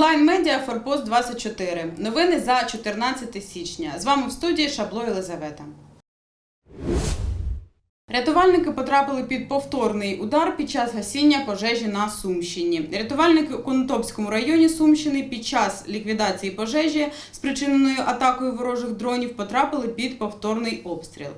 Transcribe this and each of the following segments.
Онлайн-медіа Форпост 24. Новини за 14 січня. З вами в студії Шабло Єлизавета. Рятувальники потрапили під повторний удар під час гасіння пожежі на Сумщині. Рятувальники у Конотопському районі Сумщини під час ліквідації пожежі, спричиненої атакою ворожих дронів, потрапили під повторний обстріл.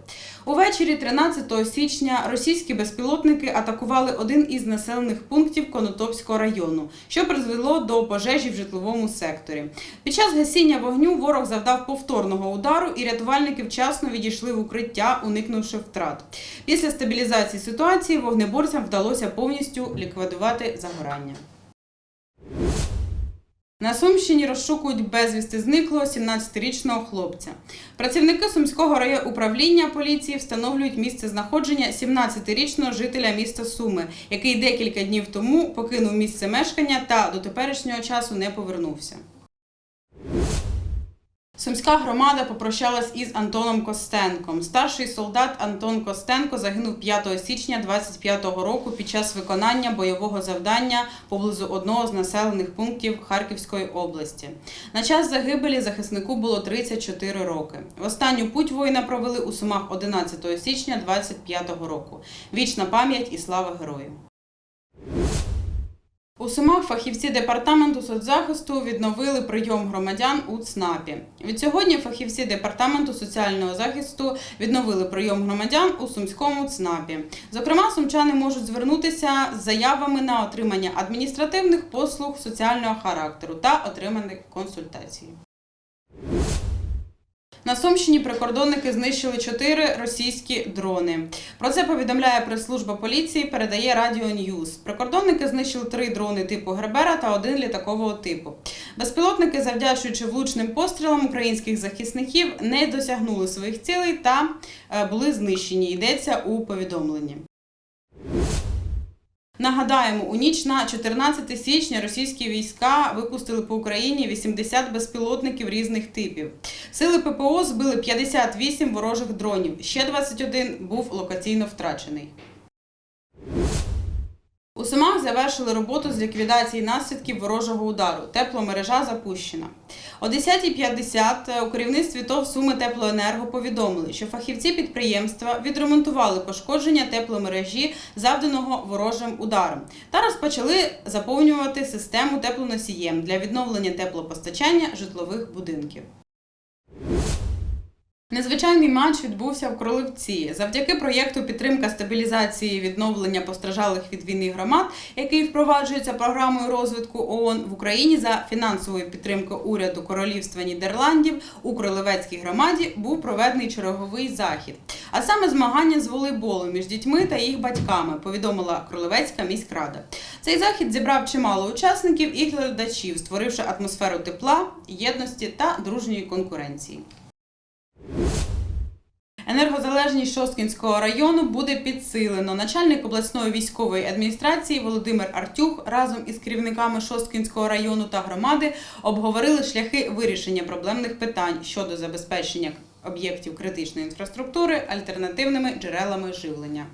Увечері 13 січня російські безпілотники атакували один із населених пунктів Конотопського району, що призвело до пожежі в житловому секторі. Під час гасіння вогню ворог завдав повторного удару, і рятувальники вчасно відійшли в укриття, уникнувши втрат. Після стабілізації ситуації вогнеборцям вдалося повністю ліквідувати загорання. На Сумщині розшукують безвісти зниклого 17-річного хлопця. Працівники Сумського райуправління поліції встановлюють місце знаходження 17-річного жителя міста Суми, який декілька днів тому покинув місце мешкання та до теперішнього часу не повернувся. Сумська громада попрощалась із Антоном Костенком. Старший солдат Антон Костенко загинув 5 січня 25-го року під час виконання бойового завдання поблизу одного з населених пунктів Харківської області. На час загибелі захиснику було 34 роки. Останню путь воїна провели у Сумах 11 січня 25-го року. Вічна пам'ять і слава герою. У Сумах фахівці департаменту соцзахисту відновили прийом громадян у ЦНАПі. Від сьогодні фахівці департаменту соціального захисту відновили прийом громадян у сумському ЦНАПі. Зокрема, сумчани можуть звернутися з заявами на отримання адміністративних послуг соціального характеру та отриманих консультацій. На Сумщині прикордонники знищили чотири російські дрони. Про це повідомляє прес-служба поліції, передає Радіо Ньюз. Прикордонники знищили три дрони типу Гербера та один літакового типу. Безпілотники, завдячуючи влучним пострілам українських захисників, не досягнули своїх цілей та е, були знищені. Йдеться у повідомленні. Нагадаємо, у ніч на 14 січня російські війська випустили по Україні 80 безпілотників різних типів. Сили ППО збили 58 ворожих дронів. Ще 21 був локаційно втрачений. Завершили роботу з ліквідації наслідків ворожого удару. Тепломережа запущена. О 10.50 у керівництві ТОВ Суми Теплоенерго повідомили, що фахівці підприємства відремонтували пошкодження тепломережі, завданого ворожим ударом, та розпочали заповнювати систему теплоносієм для відновлення теплопостачання житлових будинків. Незвичайний матч відбувся в Кролевці. Завдяки проєкту підтримка стабілізації і відновлення постраждалих від війни громад, який впроваджується програмою розвитку ООН в Україні за фінансовою підтримкою уряду Королівства Нідерландів у Кролевецькій громаді був проведений черговий захід. А саме змагання з волейболу між дітьми та їх батьками, повідомила Кролевецька міськрада. Цей захід зібрав чимало учасників і глядачів, створивши атмосферу тепла, єдності та дружньої конкуренції. Енергозалежність Шосткінського району буде підсилено. Начальник обласної військової адміністрації Володимир Артюх разом із керівниками Шосткінського району та громади обговорили шляхи вирішення проблемних питань щодо забезпечення об'єктів критичної інфраструктури альтернативними джерелами живлення.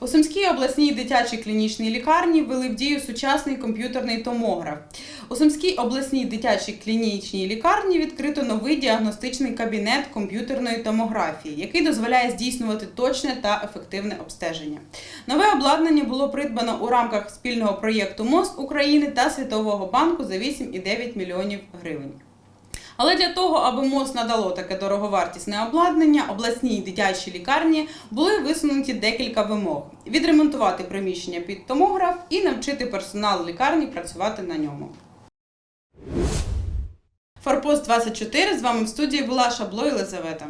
У Сумській обласній дитячій клінічній лікарні ввели в дію сучасний комп'ютерний томограф. У Сумській обласній дитячій клінічній лікарні відкрито новий діагностичний кабінет комп'ютерної томографії, який дозволяє здійснювати точне та ефективне обстеження. Нове обладнання було придбано у рамках спільного проєкту МОЗ України та Світового банку за 8,9 мільйонів гривень. Але для того, аби МОЗ надало таке дороговартісне обладнання, обласній дитячій лікарні були висунуті декілька вимог: відремонтувати приміщення під томограф і навчити персонал лікарні працювати на ньому. Форпост 24 з вами в студії була Шабло Єлизавета.